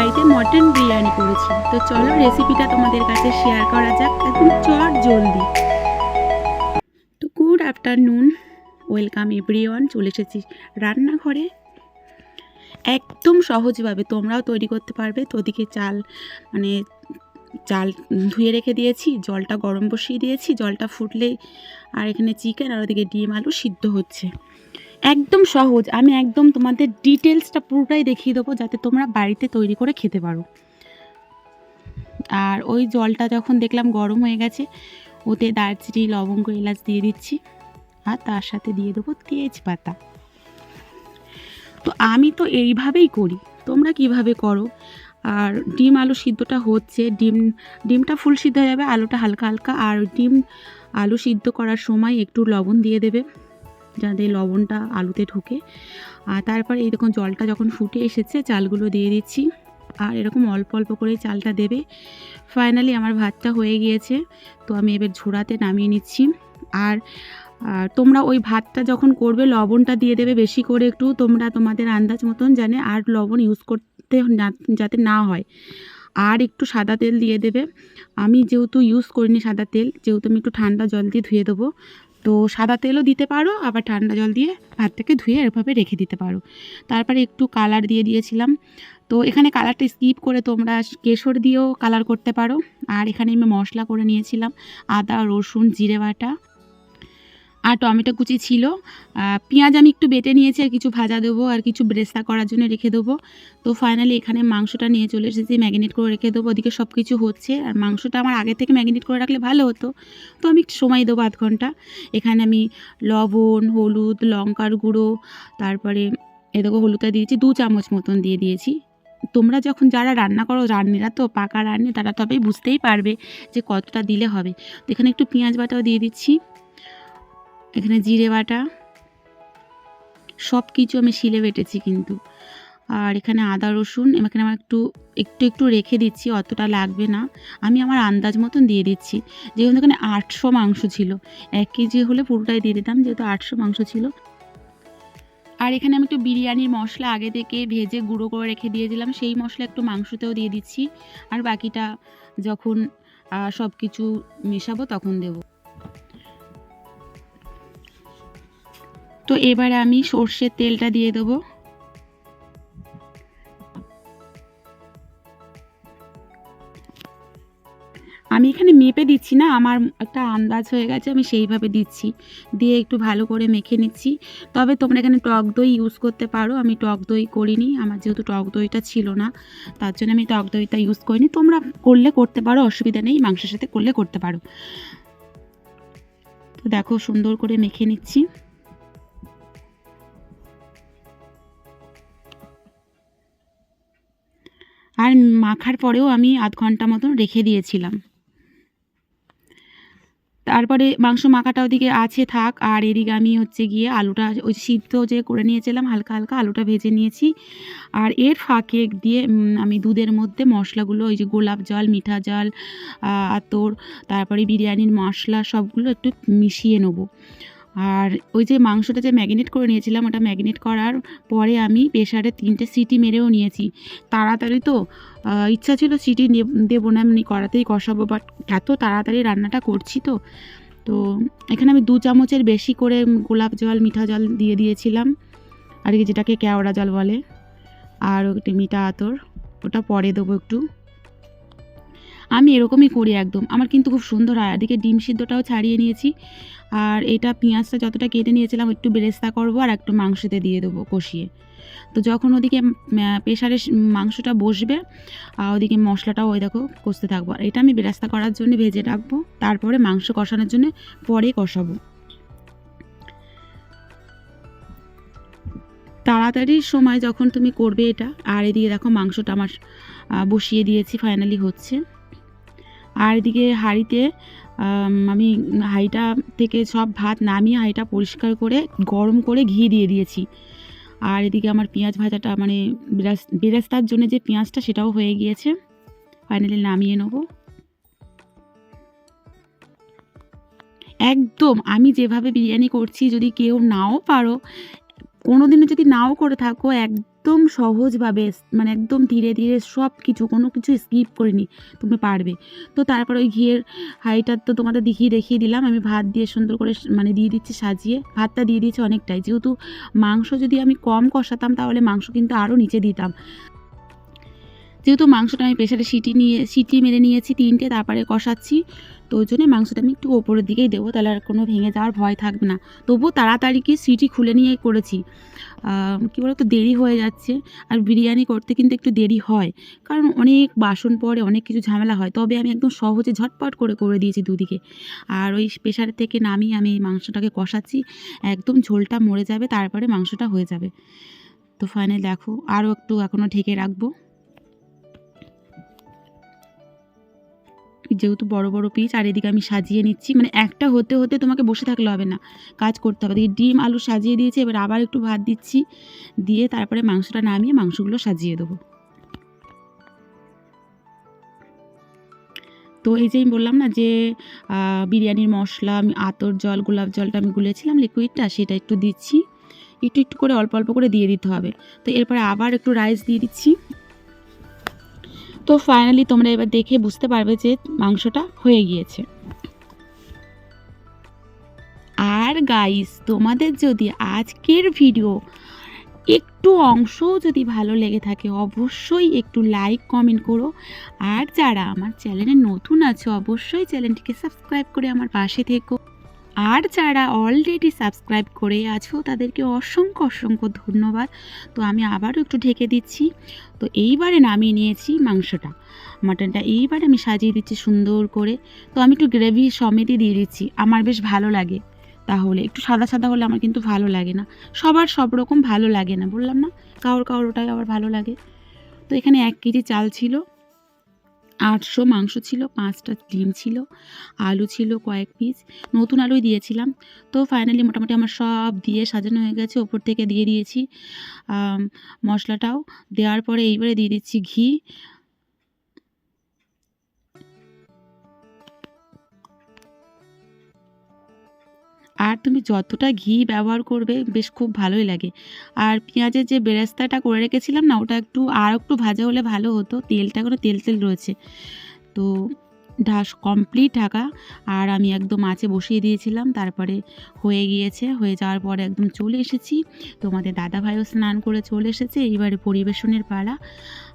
বাড়িতে মটন বিরিয়ানি করেছি। তো চলো রেসিপিটা তোমাদের কাছে শেয়ার করা যাক। একদম চট জলদি। তো গুড আফটারনুন ওয়েলকাম এভরিওয়ান চলে এসেছি রান্নাঘরে। একদম সহজভাবে তোমরাও তৈরি করতে পারবে। তো ওদিকে চাল মানে চাল ধুয়ে রেখে দিয়েছি, জলটা গরম বসিয়ে দিয়েছি, জলটা ফুটলেই আর এখানে চিকেন আর ওদিকে ডিম আলু সিদ্ধ হচ্ছে। একদম সহজ। আমি একদম তোমাদের ডিটেলসটা পুরোটাই দেখিয়ে দেবো যাতে তোমরা বাড়িতে তৈরি করে খেতে পারো। আর ওই জলটা যখন দেখলাম গরম হয়ে গেছে, ওতে দারচিনি, লবঙ্গ, এলাচ দিয়ে দিচ্ছি। আর তার সাথে দিয়ে দেবো তেজপাতা। তো আমি তো এইভাবেই করি। তোমরা কীভাবে করো? আর ডিম আলু সিদ্ধটা হচ্ছে, ডিম, ডিমটা ফুল সিদ্ধ হয়ে যাবে, আলুটা হালকা হালকা। আর ডিম আলু সিদ্ধ করার সময় একটু লবণ দিয়ে দেবে। যাতে লবণটা আলুতে ঢোকে। আর তারপর এই দেখুন জলটা যখন ফুটে এসেছে, চালগুলো দিয়ে দিচ্ছি। আর এরকম অল্প অল্প করে চালটা দেবে। ফাইনালি আমার ভাতটা হয়ে গিয়েছে, তো আমি এবার ঝোড়াতে নামিয়ে নিচ্ছি। আর তোমরা ওই ভাতটা যখন করবে, লবণটা দিয়ে দেবে বেশি করে একটু। তোমরা তোমাদের আন্দাজ মতন জানে আর লবণ ইউজ করতে যাতে না হয়। আর একটু সাদা তেল দিয়ে দেবে। আমি যেহেতু ইউজ করিনি সাদা তেল, যেহেতু আমি একটু ঠান্ডা জল দিয়ে ধুয়ে দেবো তো সাদা তেলও দিতে পারো, আবার ঠান্ডা জল দিয়ে ভাতটাকে ধুয়ে এরভাবে রেখে দিতে পারো। তারপরে একটু কালার দিয়ে দিয়েছিলাম। তো এখানে কালারটা স্কিপ করে তোমরা কেশর দিয়েও কালার করতে পারো। আর এখানে আমি মশলা করে নিয়েছিলাম, আদা, রসুন, জিরে বাটা। আর টমেটো কুচি ছিল। পেঁয়াজ আমি একটু বেটে নিয়েছি, আর কিছু ভাজা দেবো, আর কিছু ব্রেস্তা করার জন্য রেখে দেবো। তো ফাইনালি এখানে মাংসটা নিয়ে চলে এসেছি ম্যাগনেট করে রেখে দেবো। ওদিকে সব কিছু হচ্ছে, আর মাংসটা আমার আগে থেকে ম্যাগনেট করে রাখলে ভালো হতো। তো আমি একটু সময় দেবো আধ ঘণ্টা। এখানে আমি লবণ, হলুদ, লঙ্কার গুঁড়ো, তারপরে এদিকে হলুদটা দিয়েছি, দু চামচ মতন দিয়ে দিয়েছি। তোমরা যখন যারা রান্না করো, রান্নিরা তো পাকা রান্নি, তারা তবেই বুঝতেই পারবে যে কতটা দিলে হবে। তো এখানে একটু পেঁয়াজ বাটাও দিয়ে দিচ্ছি। এখানে জিরে বাটা সব কিছু আমি শিলে বেটেছি কিন্তু। আর এখানে আদা, রসুন, এখানে আমার একটু একটু একটু রেখে দিচ্ছি, অতটা লাগবে না। আমি আমার আন্দাজ মতন দিয়ে দিচ্ছি। যেহেতু এখানে আটশো মাংস ছিল, এক কেজি হলে পুরোটাই দিয়ে দিতাম, যেহেতু আটশো মাংস ছিল। আর এখানে আমি একটু বিরিয়ানির মশলা আগে থেকে ভেজে গুঁড়ো করে রেখে দিয়েছিলাম, সেই মশলা একটু মাংসতেও দিয়ে দিচ্ছি। আর বাকিটা যখন সব কিছু মেশাবো তখন দেবো। তো এবারে আমি সর্ষের তেলটা দিয়ে দেবো। আমি এখানে মেপে দিচ্ছি না, আমার একটা আন্দাজ হয়ে গেছে, আমি সেইভাবে দিচ্ছি। দিয়ে একটু ভালো করে মেখে নিচ্ছি। তবে তোমরা এখানে টক দই ইউজ করতে পারো, আমি টক দই করিনি, আমার যেহেতু টক দইটা ছিল না, তার জন্য আমি টক দইটা ইউজ করিনি। তোমরা করলে করতে পারো, অসুবিধা নেই, মাংসের সাথে করলে করতে পারো। তো দেখো সুন্দর করে মেখে নিচ্ছি। আর মাখার পরেও আমি আধ ঘণ্টা মতন রেখে দিয়েছিলাম। তারপরে মাংস মাখাটা ওদিকে আছে থাক, আর এদিকে আমি হচ্ছে গিয়ে আলুটা ওই সিদ্ধ যে করে নিয়েছিলাম, হালকা হালকা আলুটা ভেজে নিয়েছি। আর এর ফাঁকে দিয়ে আমি দুধের মধ্যে মশলাগুলো, ওই যে গোলাপ জল, মিঠা জল আতর, তারপরে বিরিয়ানির মশলা সবগুলো একটু মিশিয়ে নেব। আর ওই যে মাংসটা যে ম্যাগনেট করে নিয়েছিলাম, ওটা ম্যাগনেট করার পরে আমি প্রেশারে তিনটে সিটি মেরেও নিয়েছি। তাড়াতাড়ি তো ইচ্ছা ছিল সিটি দেবো না এমনি কড়াতেই কষাবো বাট এত তাড়াতাড়ি রান্নাটা করছি তো। তো এখানে আমি দু চামচের বেশি করে গোলাপ জল, মিঠা জল দিয়ে দিয়েছিলাম। আর কি যেটাকে কেওড়া জল বলে, আর মিঠা আতর, ওটা পরে দেবো একটু। আমি এরকমই করি একদম। আমার কিন্তু খুব সুন্দর হয়। এদিকে ডিম সিদ্ধটাও ছাড়িয়ে নিয়েছি। আর এটা পেঁয়াজটা যতটা কেটে নিয়েছিলাম, একটু বেরেস্তা করব আর একটু মাংসতে দিয়ে দেবো কষিয়ে। তো যখন ওদিকে প্রেশারে মাংসটা বসবে আর ওদিকে মশলাটাও ওই দেখো কষতে থাকব। আর এটা আমি বেরেস্তা করার জন্য ভেজে রাখব। তারপরে মাংস কষানোর জন্য পরে কষাবো। তাড়াতাড়ির সময় যখন তুমি করবে এটা, আর এদিকে দেখো মাংসটা আমার বসিয়ে দিয়েছি ফাইনালি হচ্ছে। আর এদিকে হাঁড়িতে, আমি হাঁড়িটা থেকে সব ভাত নামিয়ে হাঁড়িটা পরিষ্কার করে গরম করে ঘি দিয়ে দিয়েছি। আর এদিকে আমার পেঁয়াজ ভাজাটা মানে বেরাস- বেরেস্তার জন্য যে পেঁয়াজটা সেটাও হয়ে গিয়েছে। ফাইনালি নামিয়ে নেব। একদম, আমি যেভাবে বিরিয়ানি করছি যদি কেউ নাও পারো কোনো দিনও যদি নাও করে থাকো এক একদম সহজভাবে মানে একদম ধীরে ধীরে সব কিছু কোনো কিছু স্কিপ করিনি, তুমি পারবে। তো তারপর ওই ঘিয়ের হাঁড়িটা তো তোমাদের দেখিয়ে দেখিয়ে দিলাম, আমি ভাত দিয়ে সুন্দর করে মানে দিয়ে দিচ্ছি সাজিয়ে। ভাতটা দিয়ে দিয়েছি অনেকটাই, যেহেতু মাংস যদি আমি কম কষাতাম, তাহলে মাংস কিন্তু আরও নিচে দিতাম। যেহেতু মাংসটা আমি প্রেশারে সিটি নিয়ে, সিটি মেরে নিয়েছি তিনটে, তারপরে কষাচ্ছি। তো ওই জন্য মাংসটা আমি একটু ওপরের দিকেই দেবো, তাহলে আর কোনো ভেঙে যাওয়ার ভয় থাকবে না। তবুও তাড়াতাড়ি কি সিটি খুলে নিয়ে করেছি। কী বলতো, দেরি হয়ে যাচ্ছে। আর বিরিয়ানি করতে কিন্তু একটু দেরি হয়। কারণ অনেক বাসন পরে অনেক কিছু ঝামেলা হয়। তবে আমি একদম সহজে ঝটপট করে করে দিয়েছি দুদিকে। আর ওই প্রেশার থেকে নামিয়ে আমি মাংসটাকে কষাচ্ছি। একদম ঝোলটা মরে যাবে, তারপরে মাংসটা হয়ে যাবে। তো ফাইনাল দেখো, আরও একটু এখনও ঢেকে রাখব। যেহেতু বড় বড় পিস আর এদিকে আমি সাজিয়ে নিচ্ছি। মানে একটা হতে হতে তোমাকে বসে থাকলে হবে না, কাজ করতে হবে। এদিকে ডিম, আলু সাজিয়ে দিয়েছি, এবার আবার একটু ভাত দিচ্ছি। দিয়ে তারপরে মাংসটা নামিয়ে মাংসগুলো সাজিয়ে দেবো। তো এই যে আমি বললাম না যে বিরিয়ানির মশলা, আমি আতর জল, গোলাপ জলটা আমি গুলেছিলাম লিকুইডটা সেটা একটু দিচ্ছি। একটু একটু করে অল্প অল্প করে দিয়ে দিতে হবে। তো এরপরে আবার একটু রাইস দিয়ে দিচ্ছি। তো ফাইনালি তোমরা এবার দেখে বুঝতে পারবে যে মাংসটা হয়ে গিয়েছে। আর গাইস তোমাদের যদি আজকের ভিডিও একটু অংশও যদি ভালো লেগে থাকে, অবশ্যই একটু লাইক কমেন্ট করো। আর যারা আমার চ্যানেলে নতুন আছে, অবশ্যই চ্যানেলটিকে সাবস্ক্রাইব করে আমার পাশে থেকো। আর যারা অলরেডি সাবস্ক্রাইব করে আছো, তাদেরকে অসংখ্য অসংখ্য ধন্যবাদ। তো আমি আবারও একটু ঢেকে দিচ্ছি। তো এইবারে নামিয়ে নিয়েছি মাংসটা। মাটনটা এইবারে আমি সাজিয়ে দিচ্ছি সুন্দর করে। তো আমি একটু গ্রেভি সমেতই দিয়ে দিচ্ছি। আমার বেশ ভালো লাগে। তাহলে একটু সাদা সাদা হলে আমার কিন্তু ভালো লাগে না। সবার সব রকম ভালো লাগে না, বললাম না? কারোর কারোর ওটাই আবার ভালো লাগে। তো এখানে এক কেজি চাল ছিল। আটশো মাংস ছিল, পাঁচটা ডিম ছিল, আলু ছিল কয়েক পিস নতুন আলুই দিয়েছিলাম। তো ফাইনালি মোটামুটি আমার সব দিয়ে সাজানো হয়ে গেছে, ওপর থেকে দিয়ে দিয়েছি মশলাটাও। দেওয়ার পরে এইবারে দিয়ে দিচ্ছি ঘি আর তুমি যতটা ঘি ব্যবহার করবে বেশ খুব ভালোই লাগে। আর পেঁয়াজের যে বেরেস্তাটা করে রেখেছিলাম না, ওটা একটু আর একটু ভাজা হলে ভালো হতো। তেলটা কোনো তেল তেল রয়েছে। তো ঢাস কমপ্লিট ঢাকা। আর আমি একদম আঁচে বসিয়ে দিয়েছিলাম। তারপরে হয়ে গিয়েছে, হয়ে যাওয়ার পরে একদম চলে এসেছি। তোমাদের দাদা ভাইও স্নান করে চলে এসেছে। এইবারে পরিবেশনের পালা।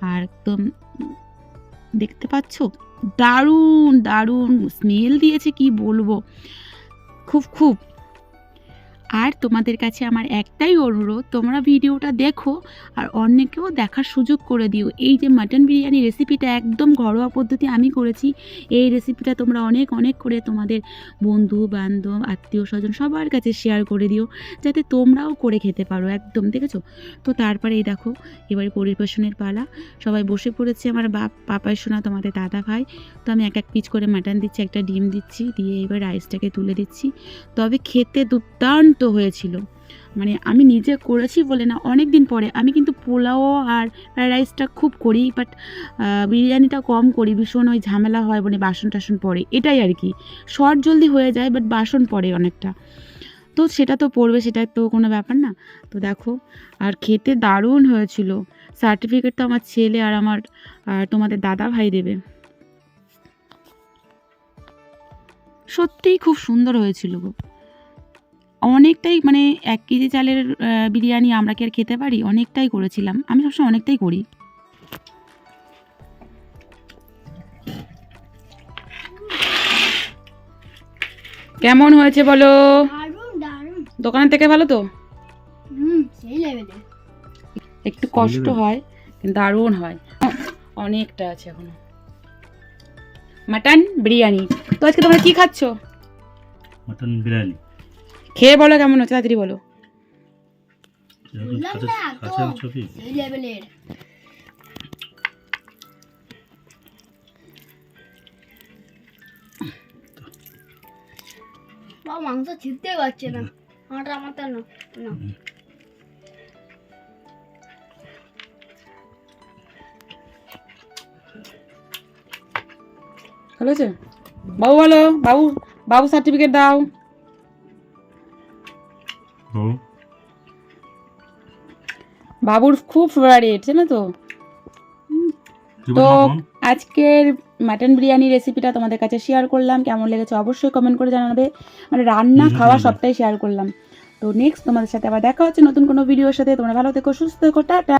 আর একদম দেখতে পাচ্ছ? দারুণ দারুণ স্মেল দিয়েছে, কি বলব? খুব খুব। আর তোমাদের কাছে আমার একটাই অনুরোধ, তোমরা ভিডিওটা দেখো আর অন্যকেও দেখার সুযোগ করে দিও। এই যে মাটন বিরিয়ানি রেসিপিটা একদম ঘরোয়া পদ্ধতি আমি করেছি, এই রেসিপিটা তোমরা অনেক অনেক করে তোমাদের বন্ধু, বান্ধব, আত্মীয় স্বজন সবার কাছে শেয়ার করে দিও, যাতে তোমরাও করে খেতে পারো একদম, দেখেছ? তো তারপরে এই দেখো, এবারে পরিবেশনের পালা। সবাই বসে পড়েছে আমার বাপ পাপাই শোনা তোমাদের দাদা ভাই। তো আমি এক এক পিচ করে মাটন দিচ্ছি, একটা ডিম দিচ্ছি, দিয়ে এবার রাইসটাকে তুলে দিচ্ছি। তবে খেতে দুর্দান্ত হয়েছিল। মানে আমি নিজে করেছি বলে না অনেক দিন পরে। আমি কিন্তু পোলাও আর ফ্রাইড রাইসটা খুব করি বাট বিরিয়ানিটা কম করি, ভীষণ ওই ঝামেলা হয় মানে বাসন টাসন পড়ে এটাই আর কি। শর্ট জলদি হয়ে যায় বাট বাসন পড়ে অনেকটা। তো সেটা তো পড়বে সেটা তো কোনো ব্যাপার না। তো দেখো, আর খেতে দারুণ হয়েছিল। সার্টিফিকেট তো আমার ছেলে আর আমার তোমাদের দাদা ভাই দেবে। সত্যিই খুব সুন্দর হয়েছিল গো। অনেকটাই মানে এক কেজি চালের বিরিয়ানি আমরা কি আর খেতে পারি? অনেকটাই করেছিলাম। আমি সবসময় অনেকটাই করি। কেমন হয়েছে বলো? দারুণ দারুণ। দোকানের থেকে ভালো তো? হুম সেই লেভেলে। একটু কষ্ট হয় কিন্তু দারুণ হয়। অনেকটা আছে এখনও। মাটন বিরিয়ানি। তো আজকে তোমরা কি খাচ্ছ? মটন বিরিয়ানি। খেয়ে বলো কেমন হচ্ছে তাড়াতাড়ি বলো। মাংস ছিটতে পারছে না। আমারটা আমারটা না ভালো আছে বাবু বলো বাবু বাবু সার্টিফিকেট দাও। বাবুর খুব ফেভারিট জানো তো? তো আজকের মাটন বিরিয়ানি রেসিপিটা তোমাদের কাছে শেয়ার করলাম। কেমন লেগেছে অবশ্যই কমেন্ট করে জানাবে। মানে রান্না খাওয়া সবটাই শেয়ার করলাম। তো নেক্সট তোমাদের সাথে আবার দেখা হচ্ছে নতুন কোনো ভিডিওর সাথে। তোমরা ভালো থেকো সুস্থ থেকো টাটা।